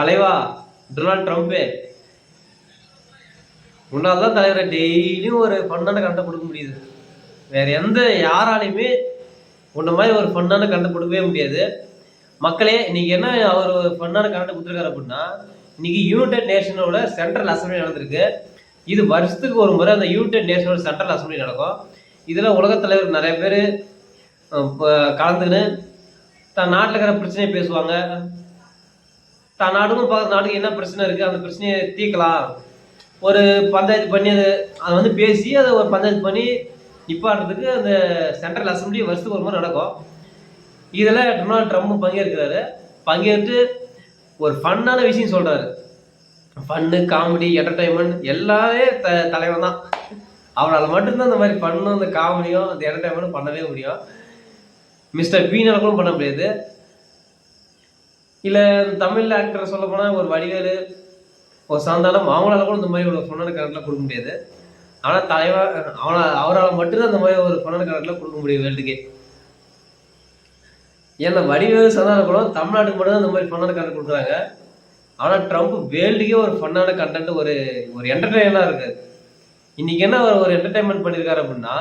தலைவா Donald Trump. உன்னால் தான் தலைவரை. டெய்லியும் ஒரு ஃபன்னான கண்டை கொடுக்க முடியுது. வேறு எந்த யாராலையுமே உன்ன மாதிரி ஒரு ஃபன்னான கண்டை கொடுக்கவே முடியாது. மக்களே இன்னைக்கு என்ன அவர் ஒரு ஃபன்னான கண்டை கொடுத்துருக்காரு அப்படின்னா இன்னைக்கு யுனைடெட் நேஷனோட சென்ட்ரல் அசம்பிளி நடந்திருக்கு. இது வருஷத்துக்கு ஒரு முறை அந்த யுனைடெட் நேஷனோட சென்ட்ரல் அசம்பிளி நடக்கும். இதில் உலகத் தலைவர் நிறைய பேர் கலந்துக்கின்னு தன் நாட்டில் இருக்கிற பிரச்சனையை பேசுவாங்க. தான் நாட்டுக்கும் பார்க்குற நாட்டுக்கு என்ன பிரச்சனை இருக்குது அந்த பிரச்சனையை தீர்க்கலாம். ஒரு பஞ்சாயத்து பண்ணி அதை அதை வந்து பேசி அதை ஒரு பஞ்சாயத்து பண்ணி நிப்பாடுறதுக்கு அந்த சென்ட்ரல் அசம்பிளி வருஷத்துக்கு ஒரு முறை நடக்கும். இதில் டொனால்ட் ட்ரம்ப் பங்கேற்கிறாரு. பங்கேற்று ஒரு ஃபன்னான விஷயம் சொல்கிறாரு ஃபன்னு காமெடி என்டர்டைன்மெண்ட் எல்லாமே த தலைவன் தான். அவனால் மட்டும்தான் இந்த மாதிரி ஃபன்னும் அந்த காமெடியும் அந்த என்டர்டைன்மெண்ட்டும் பண்ணவே முடியும். மிஸ்டர் பீனால் கூட பண்ண முடியாது. இல்லை தமிழ் ஆக்டர் சொல்ல போனால் ஒரு வடிவேலு ஒரு சாந்தாலும் அவங்களால கூட இந்த மாதிரி ஒரு ஃபன்னான கரண்ட்லாம் கொடுக்க முடியாது. ஆனால் தலைவர் அவனால் அவரால் மட்டும்தான் இந்த மாதிரி ஒரு ஃபன்னான கரண்ட்லாம் கொடுக்க முடியும் வேர்ல்டுக்கே. ஏன்னா வடிவேலு சந்தான கூட தமிழ்நாட்டுக்கு மட்டும்தான் இந்த மாதிரி ஃபன்னான கரெக்ட் கொடுக்குறாங்க. ஆனால் ட்ரம்ப் வேர்ல்டுக்கே ஒரு ஃபன்னான கண்டென்ட் ஒரு ஒரு என்டர்டெயினாக இருக்குது இன்றைக்கி என்ன அவர் ஒரு என்டர்டைன்மெண்ட் பண்ணியிருக்காரு அப்படின்னா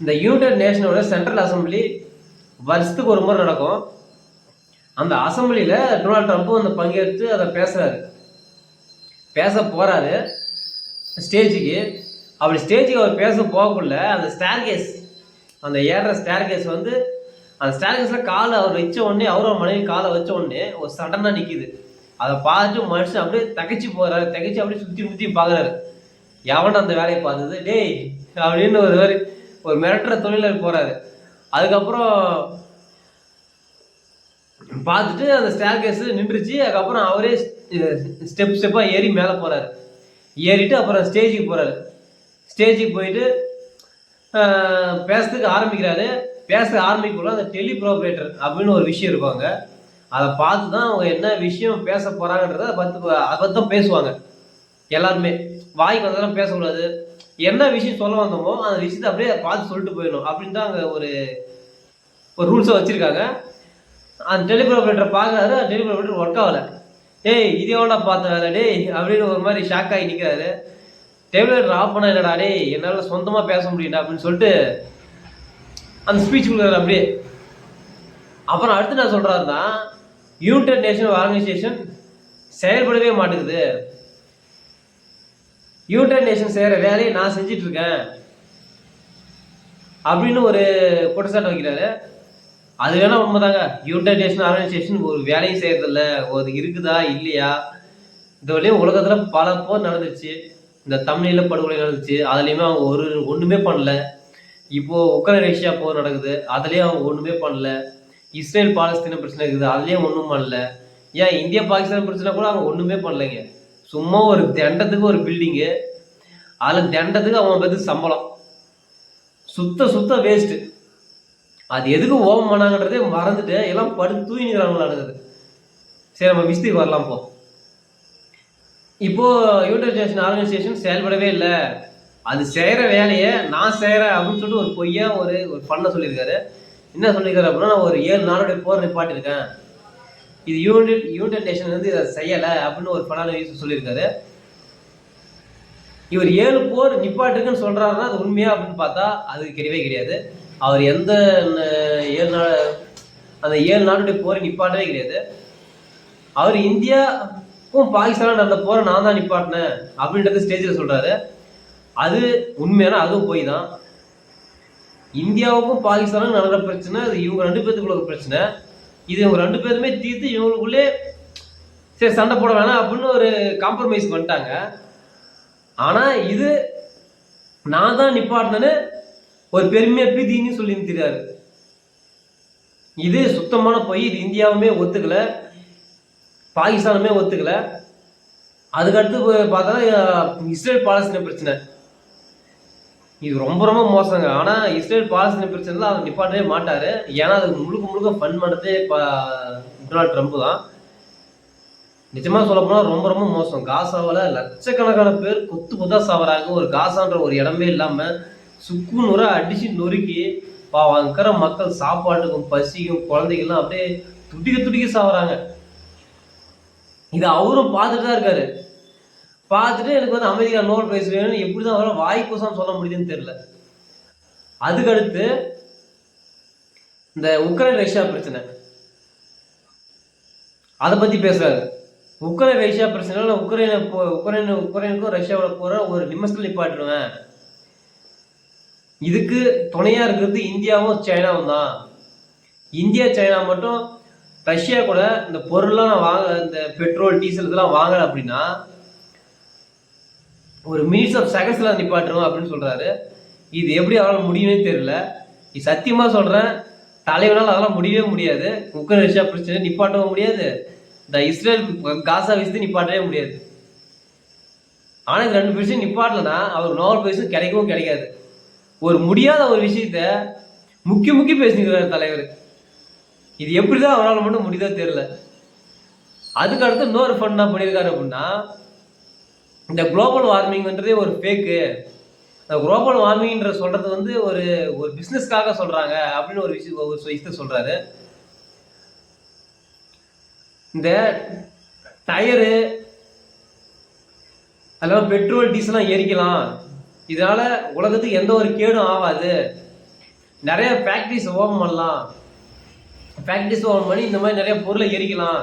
இந்த யுனைடெட் நேஷனோட சென்ட்ரல் அசம்பிளி வருஷத்துக்கு ஒரு முறை நடக்கும். அந்த அசம்பிளியில் டொனால்ட் ட்ரம்ப்பும் அந்த பங்கேற்று அதை பேசுகிறாரு பேச போகிறாரு ஸ்டேஜுக்கு. அப்படி ஸ்டேஜுக்கு அவர் பேச போகக்குள்ள அந்த ஸ்டார்கேஸ் அந்த ஏறுற ஸ்டார்கேஸ் வந்து அந்த ஸ்டார்கேஸில் காலை அவர் வச்ச உடனே அவரோட மனைவி காலை வச்ச உடனே ஒரு சடனாக நிற்கிது அதை பார்த்துட்டு மனுஷன் அப்படியே தகைச்சு போகிறாரு தகைச்சு அப்படியே சுற்றி முற்றி பார்க்குறாரு எவன் அந்த வேலையை பார்த்தது? டேய் அப்படின்னு ஒரு ஒரு மிரட்டுற தொழிலர் போகிறாரு அதுக்கப்புறம் பார்த்துட்டு அந்த ஸ்டேர் கேஸ் நின்றுச்சு. அதுக்கப்புறம் அவரே ஸ்டெப் ஸ்டெப்பாக ஏறி மேலே போகிறாரு ஏறிட்டு அப்புறம் ஸ்டேஜுக்கு போகிறாரு ஸ்டேஜுக்கு போயிட்டு பேசுறதுக்கு ஆரம்பிக்கிறாரு. பேச ஆரம்பிக்கக்குள்ள அந்த டெலிப்ரோபரேட்டர் அப்படின்னு ஒரு விஷயம் இருப்பாங்க அதை பார்த்து தான் அவங்க என்ன விஷயம் பேச போகிறாங்கன்றத அதை பார்த்து அதை பற்றி தான் பேசுவாங்க. எல்லாருமே. வாய்க்கு வந்ததெல்லாம் பேசக்கூடாது. என்ன விஷயம் சொல்ல வந்தோமோ அந்த விஷயத்தை அப்படியே பார்த்து சொல்லிட்டு போயிடணும் அப்படின்னு தான் அங்கே ஒரு ஒரு ரூல்ஸை வச்சுருக்காங்க. அந்த டெலிவரி ஆப்ரேட்டர் பார்க்குறாரு அந்த டெலிபிரோபரேட்டர் ஒர்க் ஆகலை. ஏய் இது எவ்வளோ பார்த்த வேலை? டேய் அப்படின்னு ஒரு மாதிரி ஷாக் ஆகி நிற்கிறாரு டெலிபிரேட்டர் ஆஃப் பண்ண என்னடா டேய் என்னால் சொந்தமாக பேச முடியல அப்படின்னு சொல்லிட்டு அந்த ஸ்பீச் கொடுக்குறாரு அப்படியே. அப்புறம் அடுத்து நான் சொல்கிறாருன்னா யுனைடெட் நேஷன் ஆர்கனைசேஷன் செயல்படவே மாட்டேங்குது. யுனைடெட் நேஷன் செய்கிற வேலையை நான் செஞ்சிட்ருக்கேன் அப்படின்னு ஒரு குற்றச்சாட்டு வைக்கிறாரு. அது வேணா உண்மைதாங்க. யுனைடெட் நேஷன் ஆர்கனைசேஷன் ஒரு வேலையும் செய்யறதில்ல. ஒரு இருக்குதா இல்லையா? இந்த வழியும் உலகத்துல பல போர் நடந்துச்சு. இந்த தமிழில படுகொலை நடந்துச்சு. அதுலயுமே அவங்க ஒரு ஒண்ணுமே பண்ணல. இப்போ உக்ரைன் ரஷ்யா போர் நடக்குது. அதுலயும் அவங்க ஒண்ணுமே பண்ணல. இஸ்ரேல் பாலஸ்தீன பிரச்சனை இருக்குது. அதுலயும் ஒண்ணும் பண்ணல. ஏன் இந்தியா பாகிஸ்தான் பிரச்சனை கூட அவங்க ஒண்ணுமே பண்ணலைங்க. சும்மா ஒரு தண்டத்துக்கு ஒரு பில்டிங்கு அதுல தண்டத்துக்கு அவங்க பேருக்கு சம்பளம். சுத்த சுத்த வேஸ்ட்டு அது எதுக்கு ஓபம் பண்ணாங்கன்றதே மறந்துட்டு எல்லாம் படுத்து தூங்கிக்கிறாங்களா நடக்குது. சரி நம்ம மிஸ்திக்கு வரலாம் போ. இப்போ யூட்டர்ஜேஷன் ஆர்கனைசேஷன் செயல்படவே இல்லை. அது செய்கிற வேலையை நான் செய்கிறேன் அப்படின்னு சொல்லிட்டு ஒரு பொய்யா ஒரு ஒரு பண்ண சொல்லியிருக்காரு. என்ன சொல்லியிருக்காரு அப்படின்னா நான் ஒரு ஏழு நாளுடைய போர் நிப்பாட்டிருக்கேன் இது யூனிட் யுனைடெட் நேஷன் வந்து இதை செய்யலை அப்படின்னு ஒரு பண்ணான சொல்லியிருக்காரு. இவர் ஏழு போர் நிப்பாட்டுக்குன்னு சொல்கிறாருன்னா அது உண்மையா அப்படின்னு பார்த்தா அது கிடையவே கிடையாது. அவர் எந்த ஏழு நாள் அந்த ஏழு நாளுடைய போரை நிப்பாட்டவே கிடையாது. அவர் இந்தியாவும் பாகிஸ்தானும் நடந்த போரை நான் தான் நிப்பாட்டினேன் அப்படின்றது ஸ்டேஜில் சொல்கிறாரு அது உண்மையான அதுவும் போய் தான் இந்தியாவுக்கும் பாகிஸ்தானுக்கும் நடந்த பிரச்சனை அது இவங்க ரெண்டு பேர்த்துக்குள்ள ஒரு பிரச்சனை. இது இவங்க ரெண்டு பேருமே தீர்த்து இவங்களுக்குள்ளே சரி சண்டை போட வேணாம் அப்படின்னு ஒரு காம்ப்ரமைஸ் பண்ணிட்டாங்க. ஆனால் இது நான் தான் நிப்பாட்டினேன்னு ஒரு பெருமையா பீதின்னு சொல்லி நிறுத்திறாரு இது சுத்தமான பொய் இது இந்தியாவுமே ஒத்துக்கல பாகிஸ்தானுமே ஒத்துக்கல. அதுக்கடுத்து பார்த்தா இஸ்ரேல் பாலஸ்தீன பிரச்சனை. இது ரொம்ப ரொம்ப மோசங்க. ஆனா இஸ்ரேல் பாலஸ்தீன பிரச்சனை தான் அவர் நிப்பாட்டவே மாட்டாரு. ஏன்னா அது முழுக்க முழுக்க ஃபன் பண்ணதே டொனால்ட் ட்ரம்ப் தான். நிஜமா சொல்ல போனா ரொம்ப ரொம்ப மோசம். காசாவில் லட்சக்கணக்கான பேர் கொத்து கொத்தா சாவறாங்க. ஒரு காசான்ற ஒரு இடமே இல்லாமல் சுக்கு நுர அடிச்சு நொறுக்கி பாவம் அங்க இருக்கிற மக்கள் சாப்பாட்டுக்கும் பசிக்கும் குழந்தைகள்லாம் அப்படியே துடிக்க துடிக்க சாப்பிட்றாங்க இது அவரும் பார்த்துட்டு தான் இருக்காரு. பார்த்துட்டு எனக்கு வந்து அமெரிக்கா நோபல் பிரைஸ் வேணும்னு எப்படி தான் அவரால் வாய் சொல்ல முடியுதுன்னு தெரியல. அதுக்கடுத்து இந்த உக்ரைன் ரஷ்யா பிரச்சனை. அதை பத்தி பேசுகிறாரு உக்ரைன் ரஷ்யா பிரச்சனை உக்ரைனை போ- உக்ரைன் உக்ரைனுக்கும் ரஷ்யாவோட போகிற ஒரு நிமிஷத்தில் நிப்பாட்டுருவேன் இதுக்கு துணையாக இருக்கிறது இந்தியாவும் சைனாவும் தான். இந்தியா சைனா மட்டும் ரஷ்யா கூட இந்த பொருள்லாம் நான் வாங்க இந்த பெட்ரோல் டீசல் இதெல்லாம் வாங்கலை அப்படின்னா ஒரு மினிட்ஸ் ஆஃப் செகண்ட்ஸில் நிப்பாட்டுருவோம் அப்படின்னு சொல்கிறாரு இது எப்படி அவரால் முடியுமே தெரியல. இது சத்தியமாக சொல்கிறேன் தலைவனால் அதெல்லாம் முடியவே முடியாது. உக்ரைன் ரஷ்யா பிரச்சனை நிப்பாட்டவும் முடியாது. இந்த இஸ்ரேல் காசா விஷயத்தை நிப்பாட்டவே முடியாது. ஆனால் இந்த ரெண்டு விஷயம் நிப்பாட்டலனா அவர் நோபல் பிரைஸும் கிடைக்கவும் கிடைக்காது. ஒரு முடியாத ஒரு விஷயத்த முக்கி முக்கி பேசிக்கிறார் தலைவர். இது எப்படி தான் அவரால் மட்டும் முடியுதோ தெரியல. அதுக்கு அடுத்து இன்னொரு ஃபண்ட் என்ன பண்ணியிருக்காரு அப்படின்னா இந்த குளோபல் வார்மிங்ன்றதே ஒரு ஃபேக்கு இந்த குளோபல் வார்மிங்ன்ற சொல்கிறது வந்து ஒரு ஒரு பிஸ்னஸ்க்காக சொல்கிறாங்க அப்படின்னு ஒரு விஷயம் ஒரு விஷயத்த சொல்கிறாரு இந்த டயரு அதெல்லாம் பெட்ரோல் டீசலாம் எரிக்கலாம் இதனால உலகத்துக்கு எந்த ஒரு கேடும் ஆகாது. நிறைய ஃபேக்ட்ரிஸ் ஓபன் பண்ணலாம். ஃபேக்ட்ரிஸ் ஓபன் பண்ணி இந்த மாதிரி நிறைய பொருளை எரிக்கலாம்.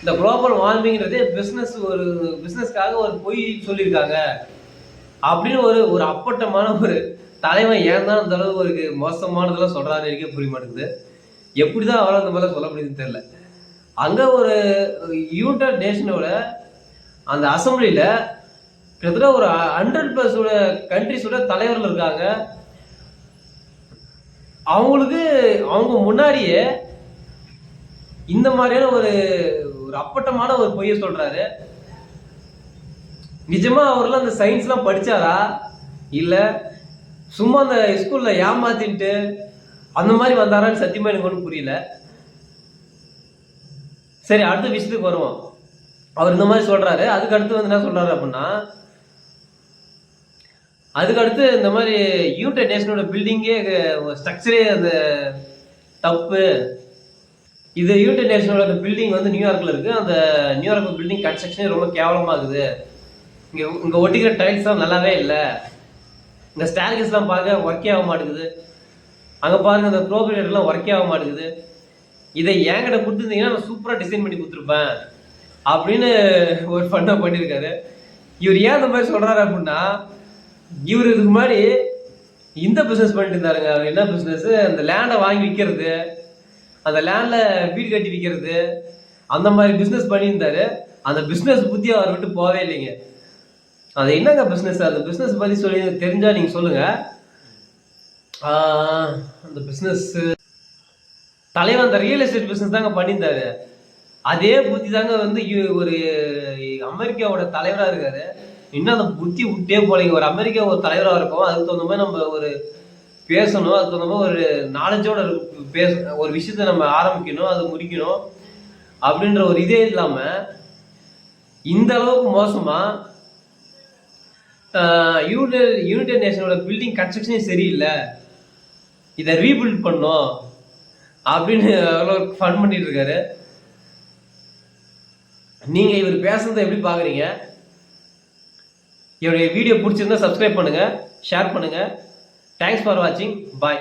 இந்த குளோபல் வார்மிங்கிறதே பிஸ்னஸ் ஒரு பிஸ்னஸ்க்காக ஒரு பொய் சொல்லியிருக்காங்க. அப்படின்னு ஒரு ஒரு அப்பட்டமான ஒரு தலைவன் ஏன் தான் அந்த அளவு ஒரு மோசமானதெல்லாம் சொல்கிறாரு இருக்கே புரிய மாட்டேங்குது. எப்படி தான் அவரால் அந்த மாதிரிலாம் சொல்ல முடியுதுன்னு தெரில அங்கே ஒரு யூனிட் நேஷனோட அந்த அசம்பிளியில் கிட்டத்தட்ட ஒரு ஹண்ட்ரட் ப்ளஸோட கண்ட்ரிஸோட தலைவர்கள் இருக்காங்க. அவங்களுக்கு அவங்க முன்னாடியே இந்த மாதிரியான ஒரு ஒரு அப்பட்டமான ஒரு பொய்யை சொல்றாரு. நிஜமா அவர்லாம் அந்த சயின்ஸ்லாம் படிச்சாரா? இல்லை. சும்மா அந்த ஸ்கூல்ல ஏமாத்தின்ட்டு அந்த மாதிரி வந்தாரான்னு சத்தியமா எனக்கு ஒன்றும் புரியல. சரி அடுத்த விஷயத்துக்கு வருவோம். அவர் இந்த மாதிரி சொல்றாரு. அதுக்கு அடுத்து வந்து என்ன சொல்றாரு அப்படின்னா அதுக்கு அடுத்து இந்த மாதிரி யூனிடெட் நேஷனோட பில்டிங்கே ஸ்ட்ரக்சரே அந்த தப்பு. இது யூனிடெட் நேஷனோட அந்த பில்டிங் வந்து நியூயார்க்கில் இருக்குது அந்த நியூயார்க் பில்டிங் கன்ஸ்ட்ரக்ஷனே ரொம்ப கேவலமாக இருக்குது இங்கே இங்கே ஒட்டிக்கிற டைல்ஸ் நல்லாவே இல்லை. இந்த ஸ்டார்கேஸ் எல்லாம் பாருங்க ஒர்க்கே ஆக மாட்டேங்குது. அங்கே பாருங்க அந்த ப்ரோக்ரேட் ஒர்க்கே ஆக மாட்டேங்குது. இதை என்கிட்ட கொடுத்துருந்தீங்கன்னா நான் சூப்பராக டிசைன் பண்ணி கொடுத்துருப்பேன். அப்படின்னு ஒரு ஃபண்டாக பண்ணியிருக்காரு. இவர் ஏன் அந்த மாதிரி சொல்கிறாரு அப்படின்னா இவர் இதுக்கு முன்னாடி இந்த பிஸ்னஸ் பண்ணிட்டு இருந்தாருங்க. அவர் என்ன பிஸ்னஸ் அந்த லேண்டை வாங்கி விற்கிறது அந்த லேண்டில் வீடு கட்டி விற்கிறது அந்த மாதிரி பிஸ்னஸ் பண்ணியிருந்தாரு. அந்த பிஸ்னஸ் புத்தி அவர் விட்டு போவே இல்லைங்க. அது என்னங்க பிஸ்னஸ் அந்த பிஸ்னஸ் பற்றி சொல்லி தெரிஞ்சா நீங்கள் சொல்லுங்க. அந்த பிஸ்னஸ் தலைவன் அந்த ரியல் எஸ்டேட் பிஸ்னஸ் தாங்க பண்ணியிருந்தாரு. அதே புத்தி தாங்க வந்து ஒரு அமெரிக்காவோட தலைவராக இருக்காரு. இன்னும் அந்த புத்தி விட்டே போலீங்க ஒரு அமெரிக்கா ஒரு தலைவராக இருக்கும் அதுக்கு தகுந்த மாதிரி நம்ம ஒரு பேசணும் அதுக்கு தகுந்த மாதிரி ஒரு நாலேஜோட பேச ஒரு விஷயத்த நம்ம ஆரம்பிக்கணும் அதை முடிக்கணும் அப்படின்ற ஒரு இதே இல்லாம இந்த அளவுக்கு மோசமா யூனிட் நேஷனோட பில்டிங் கன்ஸ்ட்ரக்ஷனே சரியில்லை. இதை ரீபில்ட் பண்ணோம் அப்படின்னு அவ்வளோ ஃபன் பண்ணிட்டு இருக்காரு. நீங்க இவர் பேசுறதை எப்படி பாக்குறீங்க? என்னுடைய வீடியோ பிடிச்சிருந்தா சப்ஸ்கிரைப் பண்ணுங்கள் ஷேர் பண்ணுங்கள் தேங்க்ஸ் ஃபார் வாட்சிங் பாய்